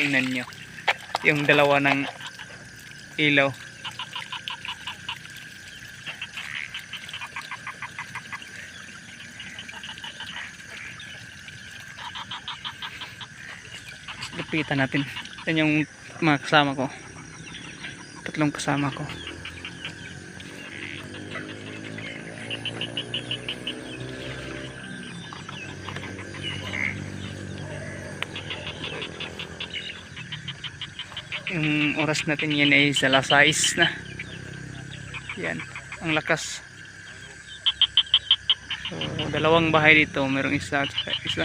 tingnan nyo. Yung dalawa ng ilaw. Lapitan natin. Yan yung mga kasama ko. Tatlong kasama ko yung oras natin yan ay sa alas 6 na. Yan ang lakas. So dalawang bahay dito merong isa at isa.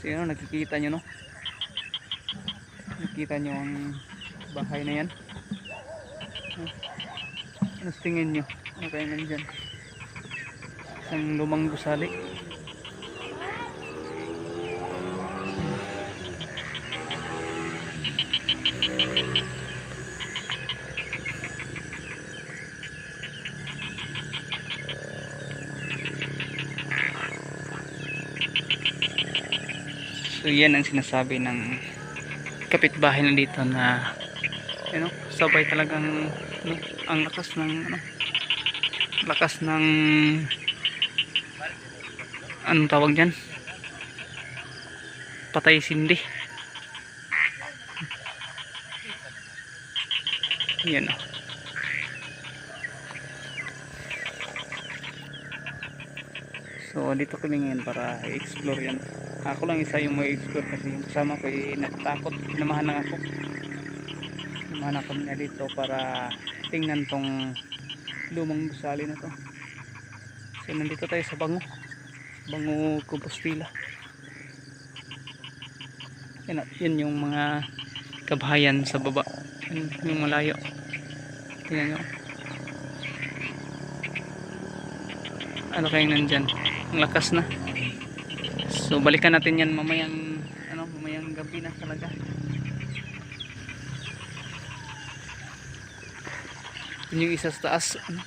So yun nakikita nyo no? Nakikita nyo ang bahay na yan. Ano tingin nyo? Ano kaya nandyan? Isang lumang gusali So yan ang sinasabi ng kapitbahay na dito na you know, sabay talagang ano, ang lakas ng ano, lakas ng anong tawag dyan? Patay sindi yan so dito kami ngayon para i-explore yan. Ako lang isa yung may explore kasi yung kasama ko ay natatakot namahan lang ako. Namahan ako niya dito para tingnan tong lumang gusali na to. So nandito tayo sa bango. Bango compostila yan, yan yung mga kabahayan sa baba yan, yung malayo tingnan nyo ano kayong nandyan ang lakas na So balikan natin yan mamayang ano mamayang gabi na talaga. Yun yung isa sa taas. Ano?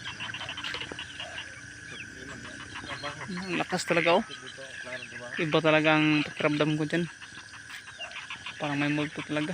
Ang lakas talaga oh. Iba talagang pakiramdam ko dyan. Parang may multo talaga.